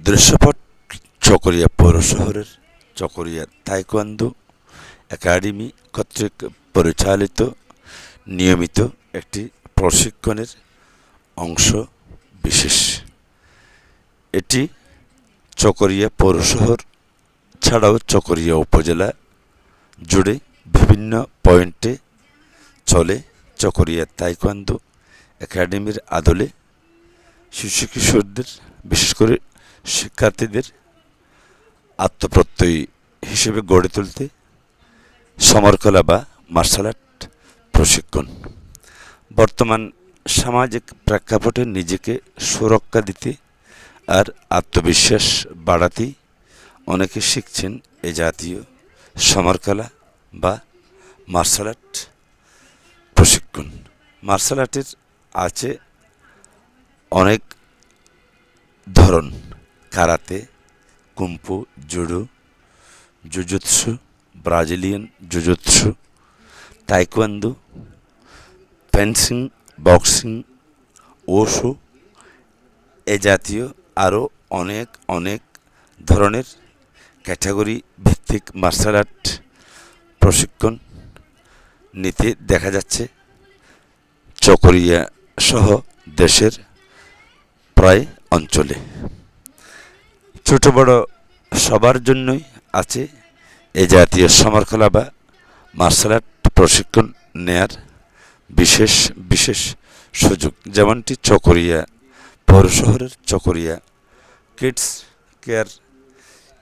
দৃশ্যপট, চকরিয়া পৌর শহরের চকরিয়া তাইকোয়ান্দো, একাডেমি কর্তৃক পরিচালিত, নিয়মিত একটি প্রশিক্ষণের অংশ বিশেষ। এটি চকরিয়া পৌর শহর ছাড়াও চকরিয়া উপজেলা জুড়ে বিভিন্ন পয়েন্টে চলে চকরিয়া তাইকোয়ান্দো একাডেমির আদলে শিশু কিশোরদের বিশেষ করে শিক্ষার্থীদের আত্মপ্রত্যয়ী হিসেবে গড়ে তুলতে সমরকলা বা মার্শাল আর্ট প্রশিক্ষণ। বর্তমান সামাজিক প্রেক্ষাপটে নিজেকে সুরক্ষা দিতে আর আত্মবিশ্বাস বাড়াতেই অনেকে শিখছেন এ জাতীয় সমরকলা বা মার্শাল আর্ট প্রশিক্ষণ। মার্শাল আর্টের আছে অনেক ধরন। Karate kung fu, judo, jujitsu, Brazilian jujitsu, taekwondo, fencing, boxing Osho এ জাতীয় আরও অনেক অনেক ধরনের ক্যাটাগরি ভিত্তিক মার্শাল আর্ট প্রশিক্ষণ নিতে দেখা যাচ্ছে। চকরিয়া সহ দেশের প্রায় অঞ্চলে। ছোট বড় সবার জন্যই আছে এ জাতীয় সমরকলা বা মার্শাল আর্ট প্রশিক্ষণ নেয়ার বিশেষ বিশেষ সুযোগ। যেমনটি চকরিয়া, পৌর শহরের চকরিয়া কিডস কেয়ার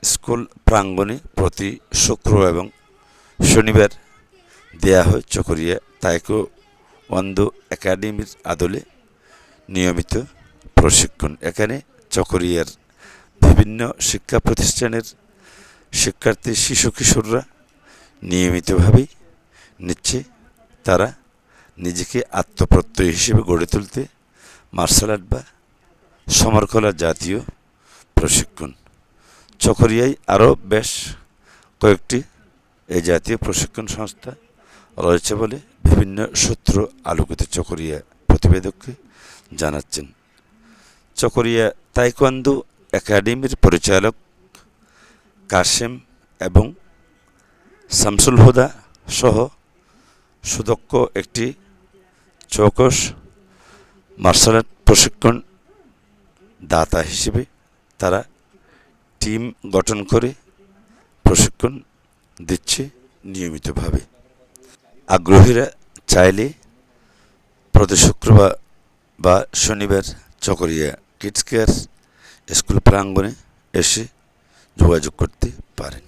স্কুল প্রাঙ্গণে প্রতি শুক্র এবং শনিবার দেয়া হয় চকরিয়া তাইকো ওয়ান্দো একাডেমির আদলে নিয়মিত প্রশিক্ষণ। এখানে চকরিয়ার বিভিন্ন শিক্ষা প্রতিষ্ঠানের শিক্ষার্থী, শিশু, কিশোররা নিয়মিতভাবেই নিচ্ছে। তারা নিজেকে আত্মপ্রত্যয় হিসেবে গড়ে তুলতে মার্শাল আর্ট বা সমরকলা জাতীয় প্রশিক্ষণ। চকরিয়ায় আরও বেশ কয়েকটি এই জাতীয় প্রশিক্ষণ সংস্থা রয়েছে বলে বিভিন্ন সূত্র আলোকিত চকরিয়া প্রতিবেদককে জানাচ্ছেন। চকরিয়া তাইকোয়ান্দো একাডেমির পরিচালক কাশেম এবং শামসুল হুদা সহ সুদক্ষ একটি চৌকস মার্শাল আর্ট প্রশিক্ষণ দাতা হিসেবে তারা টিম গঠন করে প্রশিক্ষণ দিচ্ছে নিয়মিতভাবে। আগ্রহীরা চাইলে প্রতি শুক্রবার বা শনিবার চকরিয়া কিডস কেয়ার স্কুল প্রাঙ্গণে এসে যোগাযোগ করতে পারেন।